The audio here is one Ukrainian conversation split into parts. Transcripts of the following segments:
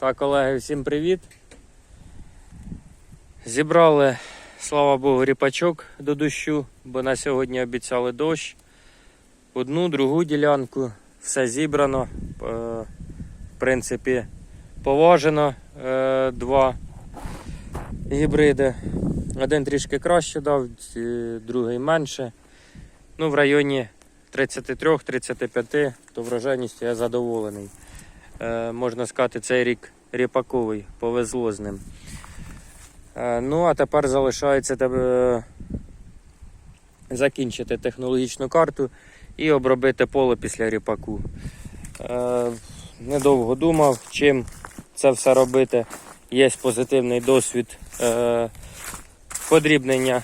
Так, колеги, всім привіт. Зібрали, слава Богу, ріпачок до дощу, бо на сьогодні обіцяли дощ. Одну, другу ділянку, все зібрано. Е, В принципі, поважено е, два гібриди. Один трішки краще дав, другий менше. Ну, в районі 33-35, то врожайністю я задоволений. Е, можна сказати, цей рік ріпаковий, повезло з ним. Е, ну, а тепер залишається тебе закінчити технологічну карту і обробити поле після ріпаку. Е, недовго думав, чим це все робити. Є позитивний досвід е, подрібнення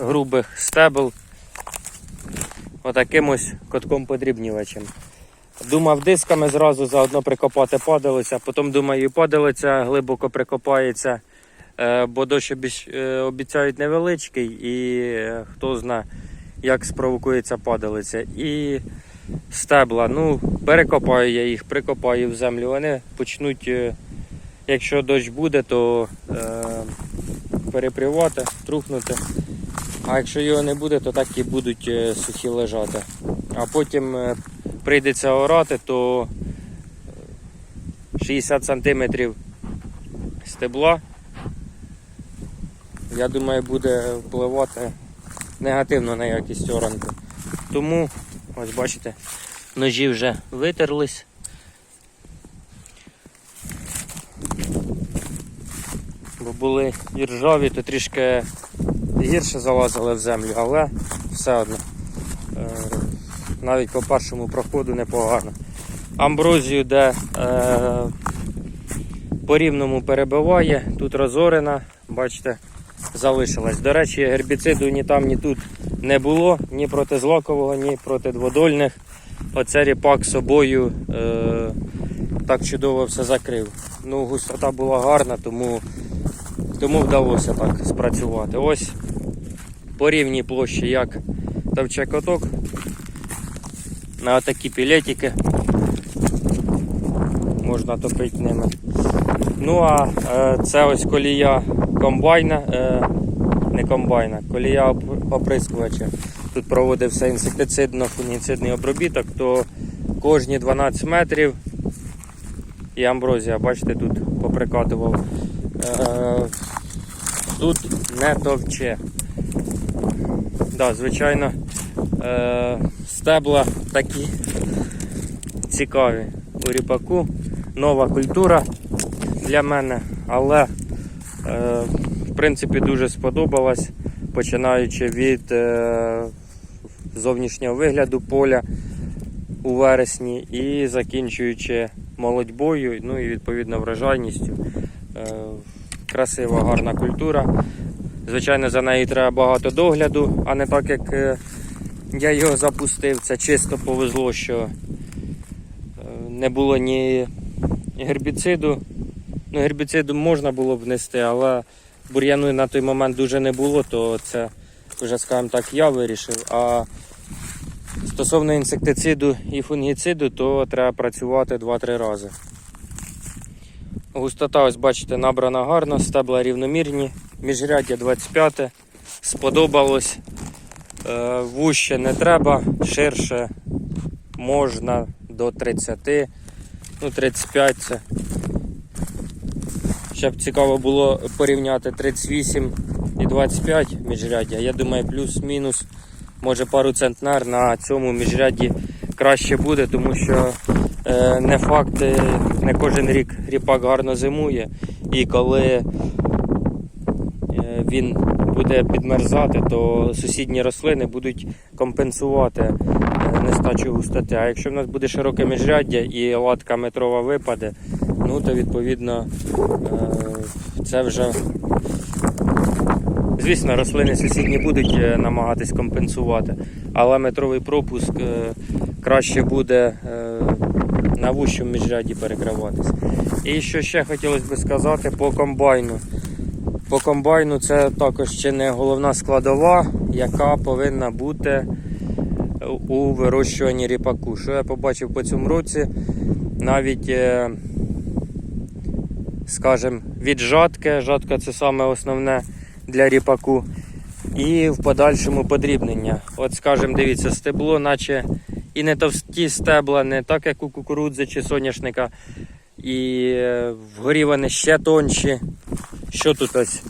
грубих стебел отаким ось котком подрібнювачем. Думав дисками зразу заодно прикопати падалиця, потім думаю, і падалиця глибоко прикопається, е, бо дощ е, обіцяють невеличкий і е, хто зна, як спровокується падалиця. І стебла, ну, перекопаю я їх, прикопаю в землю. Вони почнуть, якщо дощ буде, то е, перепрівати, трухнути. А якщо його не буде, то так і будуть сухі лежати. А потім прийдеться орати, то е, 60 сантиметрів стебла, я думаю, буде впливати негативно на якість оранки. Тому, ось бачите, ножі вже витерлись. Бо були і ржаві, то трішки гірше залазили в землю, але все одно. Навіть по першому проходу непогано. Амброзію, де е, по рівному перебиває, тут розорена, бачите, залишилась. До речі, гербіциду ні там, ні тут не було, ні проти злакового, ні проти дводольних. Оце ріпак собою е, так чудово все закрив. Ну, густота була гарна, тому, тому вдалося так спрацювати. Ось по рівній площі, як товче коток. На такі пілетики можна топити ними. Ну а е, це ось колія комбайна, е, не комбайна, колія оп- оприскувача. Тут проводився інсектицидно-фунгіцидний обробіток, то кожні 12 метрів і амброзія, бачите, тут поприкатував. Е, тут не товче. Да, звичайно, стебла такі цікаві у ріпаку. Нова культура для мене, але е, в принципі дуже сподобалась, починаючи від е, зовнішнього вигляду поля у вересні і закінчуючи молодьбою, ну і відповідно врожайністю. Е, красива, гарна культура. Звичайно, за нею треба багато догляду, а не так як е, я його запустив. Це чисто повезло, що е, не було ні гербіциду. Ну, гербіциду можна було б внести, але бур'яну на той момент дуже не було, то це вже, скажімо так, я вирішив. А стосовно інсектициду і фунгіциду, то треба працювати 2-3 рази. Густота, ось бачите, набрана гарно, стебла рівномірні, міжряддя 25, сподобалось. Е, Вуще не треба, ширше можна до 30, ну 35 це. Ще б цікаво було порівняти 38 і 25 міжряддя. Я думаю, плюс-мінус, може пару центнер на цьому міжрядді краще буде, тому що е, не факт, е, не кожен рік ріпак гарно зимує. І коли е, він буде підмерзати, то сусідні рослини будуть компенсувати е, нестачу густоти. А якщо в нас буде широке міжряддя і латка метрова випаде, ну то відповідно е, це вже. Звісно, рослини сусідні будуть е, намагатись компенсувати, але метровий пропуск краще буде на вущому міжряді перекриватись. І що ще хотілося би сказати по комбайну. По комбайну це також ще не головна складова, яка повинна бути у вирощуванні ріпаку. Що я побачив по цьому році, навіть е, скажімо, від жатки. Жатка це саме основне для ріпаку. І в подальшому подрібнення. От, скажімо, дивіться, стебло, наче і не товсті стебла, не так, як у кукурудзи чи соняшника. І е, вгорі вони ще тонші. Що тут ось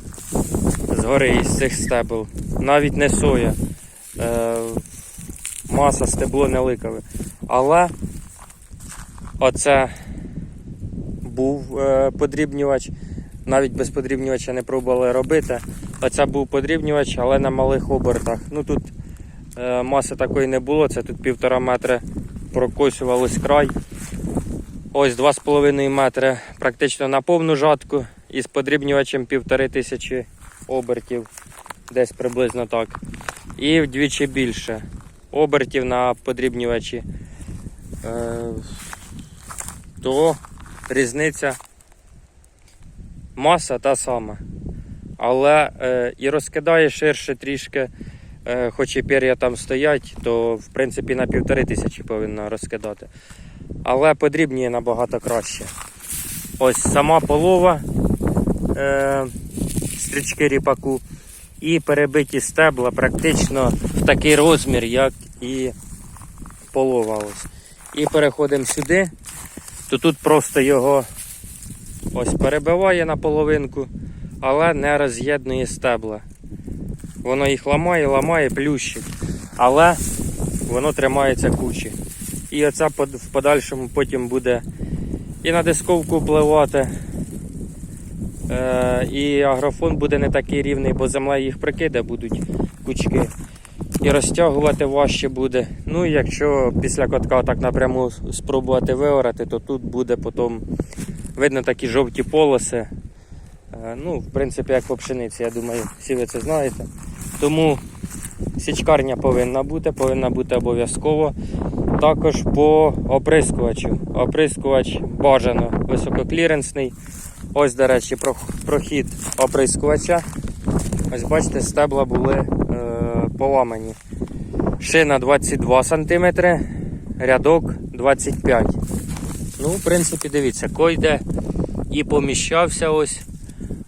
згори із цих стебел? Навіть не соя. Е, маса стебло не ликове. Але оце був е, подрібнювач. Навіть без подрібнювача не пробували робити. Оце був подрібнювач, але на малих обертах. Ну тут е, маси такої не було, це тут півтора метри прокосювалось край. Ось 2,5 метри практично на повну жатку із подрібнювачем півтори тисячі обертів, десь приблизно так. І вдвічі більше обертів на подрібнювачі. Е, то різниця маса та сама. Але е, і розкидає ширше трішки, е, хоч і пір'я там стоять, то в принципі на півтори тисячі повинна розкидати. Але подрібніє набагато краще. Ось сама полова е, стрічки ріпаку і перебиті стебла практично в такий розмір, як і полова. І переходимо сюди, то тут просто його ось перебиває на половинку, але не роз'єднує стебла. Воно їх ламає, ламає, плющить, але воно тримається кучі. І оце в подальшому потім буде і на дисковку впливати. Е, і агрофон буде не такий рівний, бо земля їх прикиде, будуть кучки. І розтягувати важче буде. Ну і якщо після катка так напряму спробувати виорати, то тут буде потім видно такі жовті полоси. Е, Ну, в принципі, як по пшениці, я думаю, всі ви це знаєте. Тому січкарня повинна бути, повинна бути обов'язково. Також по оприскувачу. Оприскувач бажано висококліренсний. Ось, до речі, прохід оприскувача. Ось бачите, стебла були е, поламані. Шина 22 см, рядок 25 Ну, в принципі, дивіться, койде і поміщався ось.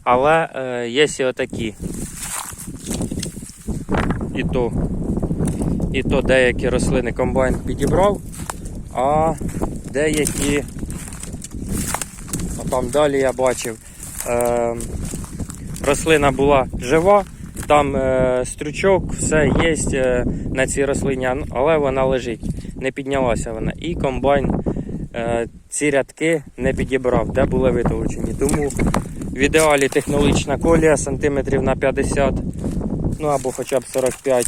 Але е, є і отакі. І то, і то деякі рослини комбайн підібрав, а деякі, там далі я бачив, е, рослина була жива, там е, стручок, все є е, на цій рослині, але вона лежить, не піднялася вона. І комбайн е, ці рядки не підібрав, де були витолочені. Тому в ідеалі технологічна колія сантиметрів на 50, ну або хоча б 45.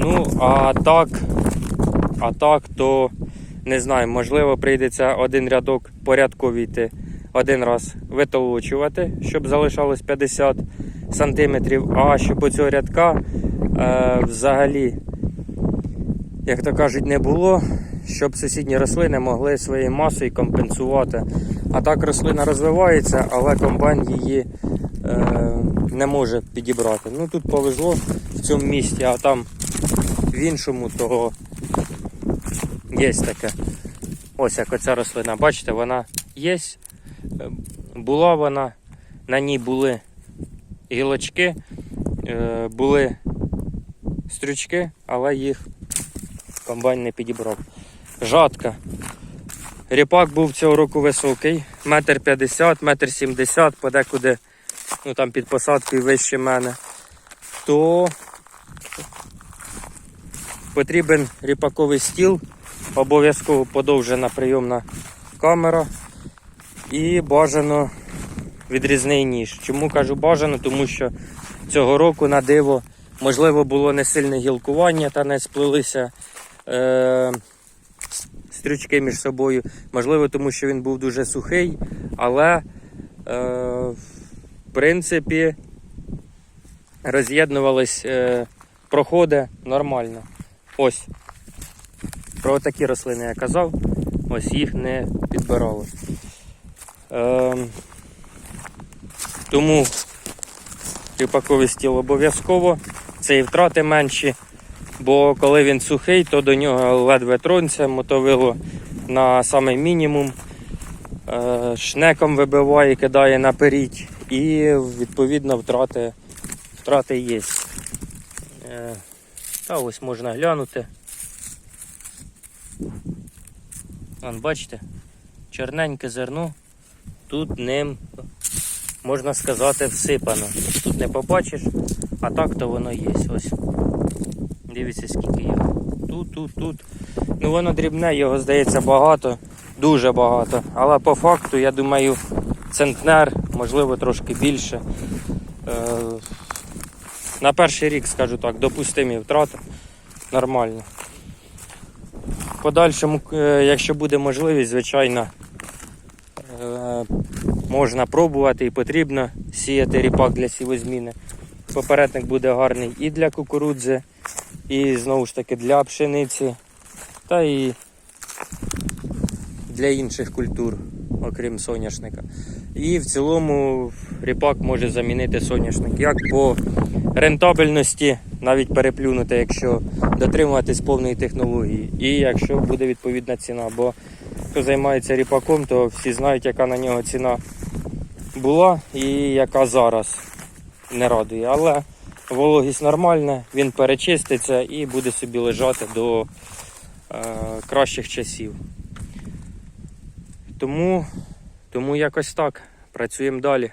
Ну, а так, а так, то не знаю, можливо, прийдеться один рядок порядково йти один раз витолочувати, щоб залишалось 50 сантиметрів, а щоб оцього рядка е, взагалі, як то кажуть, не було, щоб сусідні рослини могли своєю масою компенсувати. А так рослина розвивається, але комбайн її е, не може підібрати. Ну тут повезло в цьому місці, а там в іншому, то є таке. Ось як оця рослина, бачите, вона є. Була вона, на ній були гілочки, е, були стрючки, але їх комбайн не підібрав. Жатка. Ріпак був цього року високий, метр п'ятдесят, метр сімдесят, подекуди ну, там під посадкою вище мене. То потрібен ріпаковий стіл, обов'язково подовжена прийомна камера і бажано відрізний ніж. Чому кажу бажано? Тому що цього року на диво можливо було не сильне гілкування та не сплилися е, стрючки між собою. Можливо, тому що він був дуже сухий, але е, в принципі роз'єднувались е, проходи нормально. Ось. Про такі рослини я казав, ось їх не підбирали. Ем, тому ріпаковий стіл обов'язково. Це і втрати менші, бо коли він сухий, то до нього ледве тронься, мотовило на самий мінімум. е, шнеком вибиває, кидає наперед. І відповідно втрати, втрати є. Е, Та ось можна глянути. Вон, бачите, чорненьке зерно. Тут ним, можна сказати, всипано. Тут не побачиш, а так то воно є. Ось. Дивіться, скільки його. Тут, тут, тут. Ну воно дрібне, його здається багато, дуже багато. Але по факту, я думаю, центнер, можливо, трошки більше. Е, на перший рік, скажу так, допустимі втрати. Нормально. Подальшому, е, якщо буде можливість, звичайно, можна пробувати і потрібно сіяти ріпак для сівозміни. Попередник буде гарний і для кукурудзи, і знову ж таки для пшениці, та і для інших культур, окрім соняшника. І в цілому ріпак може замінити соняшник як по рентабельності, навіть переплюнути, якщо дотримуватись повної технології, і якщо буде відповідна ціна. Бо хто займається ріпаком, то всі знають, яка на нього ціна була і яка зараз не радує. Але вологість нормальна, він перечиститься і буде собі лежати до е, кращих часів. Тому, тому якось так. Працюємо далі.